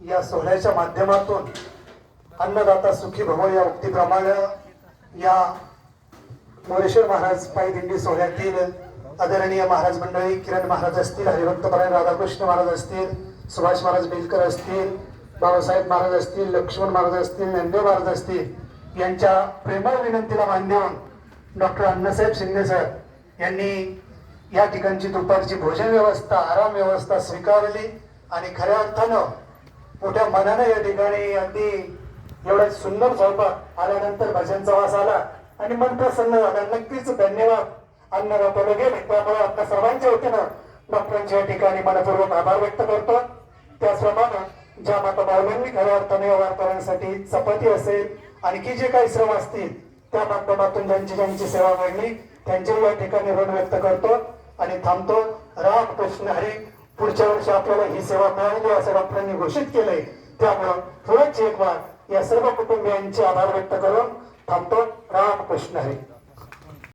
या सोहळ्याच्या माध्यमातून अन्नदाता सुखी भव या उक्तीप्रमाणे या मोरेश्वर महाराज पायी दिंडी सोहळ्यातील आदरणीय महाराज मंडळी किरण महाराज असतील हरिभक्तपरायण राधाकृष्ण महाराज असतील सुभाष महाराज बेलकर असतील बाबासाहेब महाराज असतील लक्ष्मण महाराज असतील ज्ञानदेव महाराज असतील यांच्या प्रेमळ विनंतीला मान देऊन डॉक्टर अण्णासाहेब शिंदे सर यांनी या ठिकाणची दुपारची भोजन व्यवस्था आराम व्यवस्था स्वीकारली आणि खऱ्या अर्थानं मोठ्या मनानं या ठिकाणी अगदी एवढा सुंदर स्वयंपाक आल्यानंतर भजनचा वास आला आणि मन प्रसन्न झाला. नक्कीच धन्यवाद. अन्नदात्याला गेले त्यामुळे आपल्या सर्वांच्या वतीनं डॉक्टरांच्या या ठिकाणी मनपूर्वक आभार व्यक्त करतो. त्याचप्रमाणे ज्या माता बावलांनी खऱ्या अर्थाने या वारकऱ्यांसाठी चपाती असेल आणखी जे काही श्रम असतील त्या माध्यमातून ज्यांची ज्यांची सेवा घडली त्यांचे या ठिकाणी ऋण व्यक्त करतो. आणि थांबतो. राम कृष्ण हरी. पुढच्या वर्षी आपल्याला ही सेवा मिळाली असं डॉक्टरांनी घोषित केलंय. त्यामुळं थोडंच एक वार या सर्व कुटुंबियांचे आभार व्यक्त करून थांबतो. राम कृष्ण हरी.